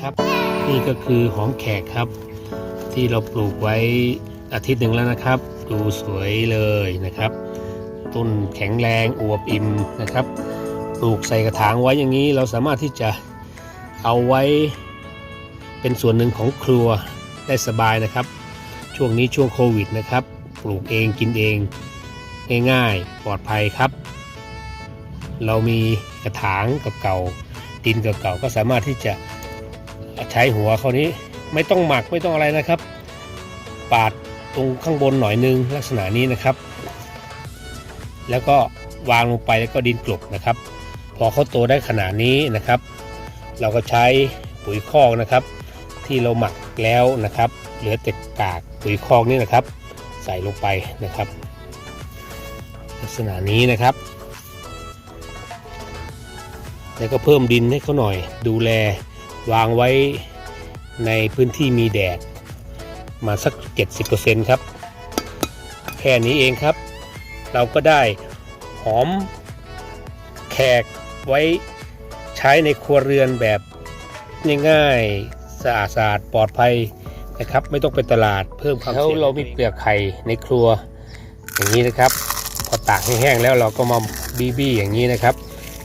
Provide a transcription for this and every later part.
ครับ นี่ก็คือหอมแขกครับ ที่เราปลูกไว้อาทิตย์หนึ่งแล้วนะครับ ดูสวยเลยนะครับ ต้นแข็งแรงอวบอิ่มนะครับ ปลูกใส่กระถางไว้อย่างนี้เราสามารถที่จะเอาไว้เป็นส่วนหนึ่งของครัวได้สบายนะครับ ช่วงนี้ช่วงโควิดนะครับ ปลูกเองกินเอง ง่ายๆ ปลอดภัยครับ เรามีกระถางเก่าๆดินเก่าๆก็สามารถที่จะ ใช้หัวเขานี้ไม่ต้องหมักไม่ต้องอะไรนะครับ ปาดตรงข้างบนหน่อยนึงลักษณะนี้นะครับ แล้วก็วางลงไปแล้วก็ดินกลบนะครับ พอเขาโตได้ขนาดนี้นะครับ เราก็ใช้ปุ๋ยคอกนะครับ ที่เราหมักแล้วนะครับ เหลือแต่กากปุ๋ยคอกนี่นะครับ ใส่ลงไปนะครับ ลักษณะนี้นะครับ แล้วก็เพิ่มดินให้เขาหน่อยดูแล วางไว้ในพื้นที่มีแดด มาสัก 70%ครับ แค่นี้เองครับ เราก็ได้หอมแขกไว้ใช้ในครัวเรือนแบบง่ายๆสะอาดสะอาดปลอดภัยนะครับ ไม่ต้องไปตลาดเพิ่มความเสี่ยงเรามีเปลือกไข่ในครัวอย่างนี้นะครับ พอตากให้แห้งแล้วเราก็มาบีบี้อย่างนี้นะครับ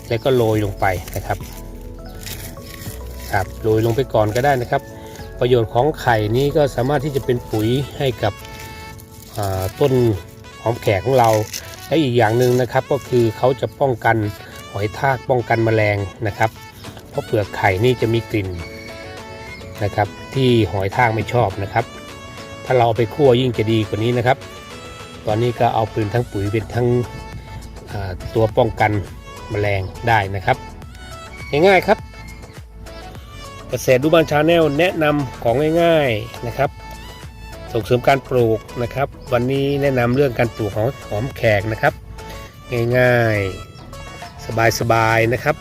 แล้วก็โรยลงไปนะครับ ครับโรยลงไปก่อนก็ได้นะครับ ประโยชน์ของไข่นี้ก็สามารถที่จะเป็นปุ๋ยให้กับต้นหอมแขกของเรา และอีกอย่างหนึ่งนะครับก็คือเขาจะป้องกันหอยทากป้องกันแมลงนะครับ เพราะเปลือกไข่นี่จะมีกลิ่นนะครับที่หอยทากไม่ชอบนะครับ ถ้าเราเอาไปคั่วยิ่งจะดีกว่านี้นะครับ ตอนนี้ก็เอาเป็นทั้งปุ๋ยเป็นทั้งตัวป้องกันแมลงได้นะครับ ง่ายๆครับ กษตรดูบ้านชาแนลแนะนำของง่ายๆนะครับ ส่งเสริมการปลูกนะครับ วันนี้แนะนำเรื่องการปลูกของหอมแขกนะครับ ง่ายๆ สบายๆนะครับ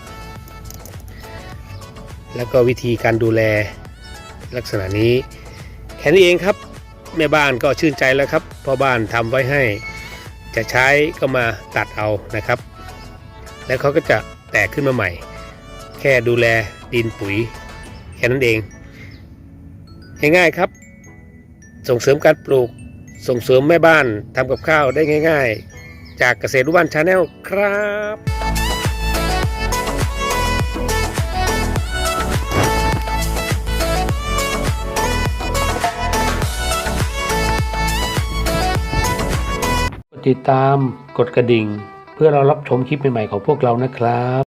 แล้วก็วิธีการดูแลลักษณะนี้ แค่นี้เองครับแม่บ้านก็ชื่นใจแล้วครับพ่อบ้านทำไว้ให้ จะใช้ก็มาตัดเอานะครับ แล้วเขาก็จะแตกขึ้นมาใหม่ แค่ดูแลดินปุ๋ย แค่นั้นเองง่ายๆครับ ส่งเสริมการปลูก ส่งเสริมแม่บ้านทำกับข้าวได้ง่าย ๆ จากเกษตรรุบ้านชาแนลครับกดติดตามกดกระดิ่ง เพื่อเรารับชมคลิปใหม่ๆของพวกเรานะครับ